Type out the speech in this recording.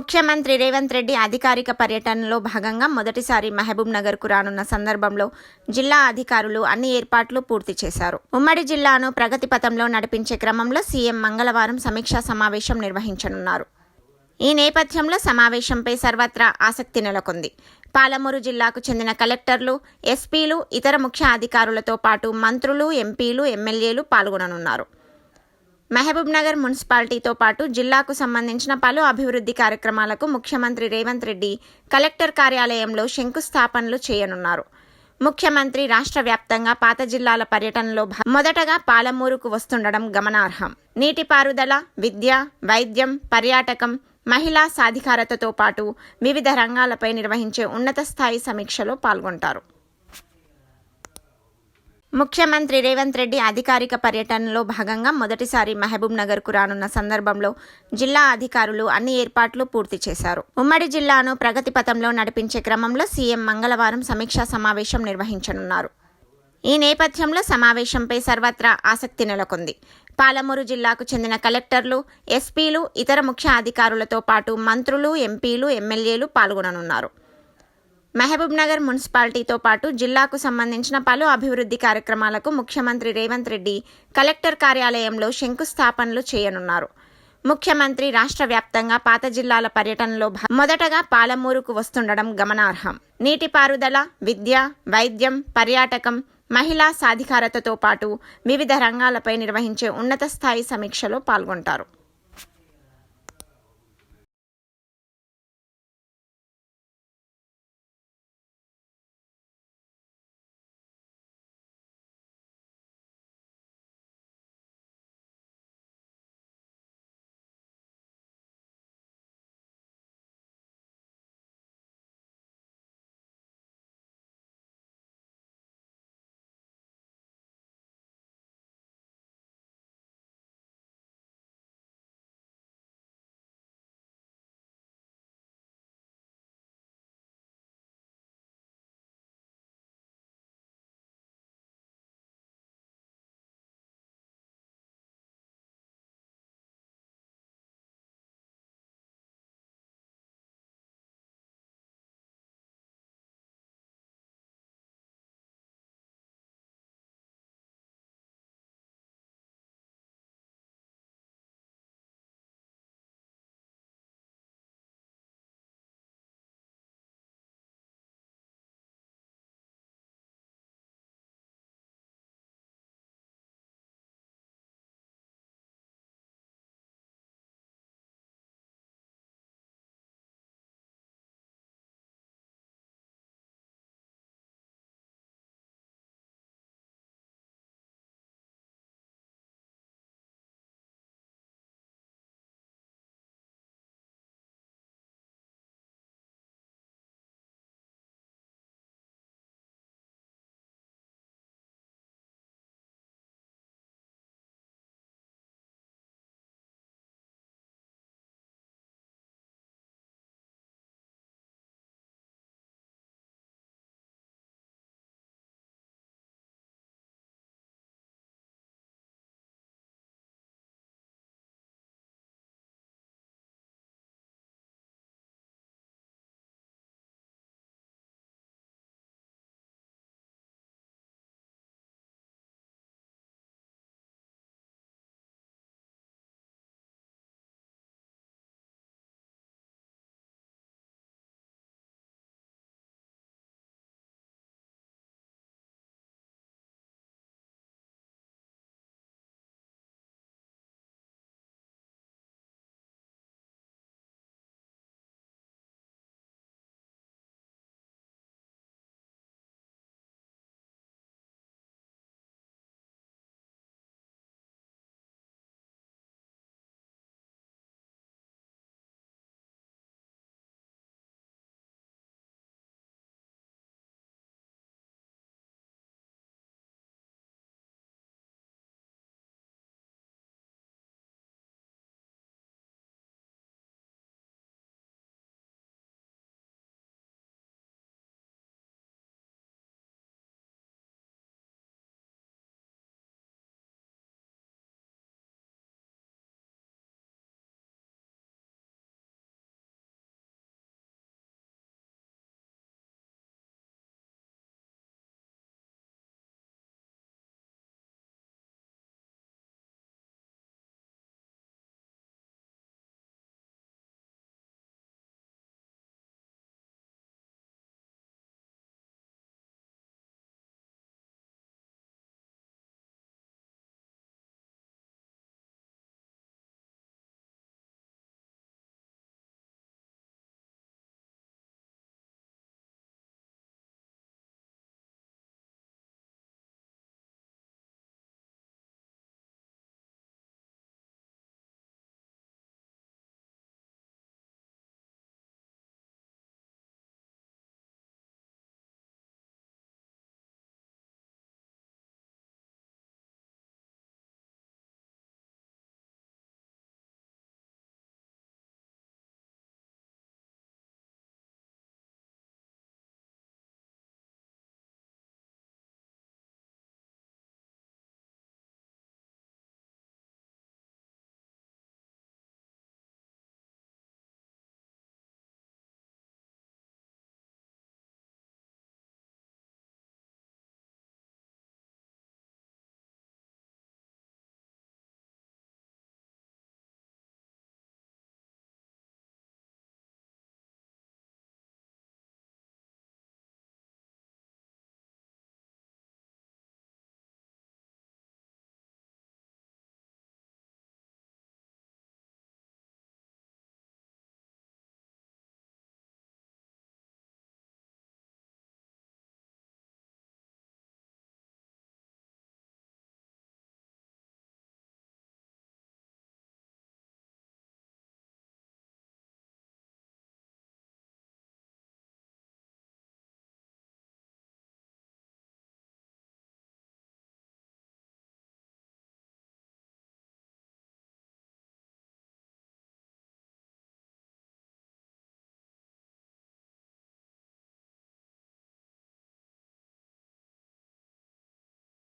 ముఖ్యమంత్రి రేవంత్ రెడ్డి అధికారిక పర్యటనలో భాగంగా మొదటిసారి మహబూబ్ నగర్కు రానున్న సందర్భంలో జిల్లా అధికారులు అన్ని ఏర్పాట్లు పూర్తి చేశారు. ఉమ్మడి జిల్లాను ప్రగతి పథంలో నడిపించే క్రమంలో సీఎం మంగళవారం సమీక్షా సమావేశం నిర్వహించనున్నారు. ఈ నేపథ్యంలో సమావేశంపై సర్వత్రా ఆసక్తి నెలకొంది. పాలమూరు జిల్లాకు చెందిన కలెక్టర్లు ఎస్పీలు ఇతర ముఖ్య అధికారులతో పాటు మంత్రులు ఎంపీలు ఎమ్మెల్యేలు పాల్గొననున్నారు. మహబూబ్నగర్ మున్సిపాలిటీతో పాటు జిల్లాకు సంబంధించిన పలు అభివృద్ధి కార్యక్రమాలకు ముఖ్యమంత్రి రేవంత్ రెడ్డి కలెక్టర్ కార్యాలయంలో శంకుస్థాపనలు చేయనున్నారు. ముఖ్యమంత్రి రాష్ట్ర వ్యాప్తంగా పాత జిల్లాల పర్యటనలో మొదటగా పాలమూరుకు వస్తుండడం గమనార్హం. నీటిపారుదల విద్య వైద్యం పర్యాటకం మహిళా సాధికారతతో పాటు వివిధ రంగాలపై నిర్వహించే ఉన్నత స్థాయి సమీక్షలో పాల్గొంటారు. ముఖ్యమంత్రి రేవంత్ రెడ్డి అధికారిక పర్యటనలో భాగంగా మొదటిసారి మహబూబ్ నగర్కు రానున్న సందర్భంలో జిల్లా అధికారులు అన్ని ఏర్పాట్లు పూర్తి చేశారు. ఉమ్మడి జిల్లాను ప్రగతి పథంలో నడిపించే క్రమంలో సీఎం మంగళవారం సమీక్షా సమావేశం నిర్వహించనున్నారు. ఈ నేపథ్యంలో సమావేశంపై సర్వత్రా ఆసక్తి నెలకొంది. పాలమూరు జిల్లాకు చెందిన కలెక్టర్లు ఎస్పీలు ఇతర ముఖ్య అధికారులతో పాటు మంత్రులు ఎంపీలు ఎమ్మెల్యేలు పాల్గొననున్నారు. మహబూబ్నగర్ మున్సిపాలిటీతో పాటు జిల్లాకు సంబంధించిన పలు అభివృద్ధి కార్యక్రమాలకు ముఖ్యమంత్రి రేవంత్ రెడ్డి కలెక్టర్ కార్యాలయంలో శంకుస్థాపనలు చేయనున్నారు. ముఖ్యమంత్రి రాష్ట్ర వ్యాప్తంగా పాత జిల్లాల పర్యటనలో మొదటగా పాలమూరుకు వస్తుండడం గమనార్హం. నీటిపారుదల విద్య వైద్యం పర్యాటకం మహిళా సాధికారతతో పాటు వివిధ రంగాలపై నిర్వహించే ఉన్నత స్థాయి సమీక్షలో పాల్గొంటారు.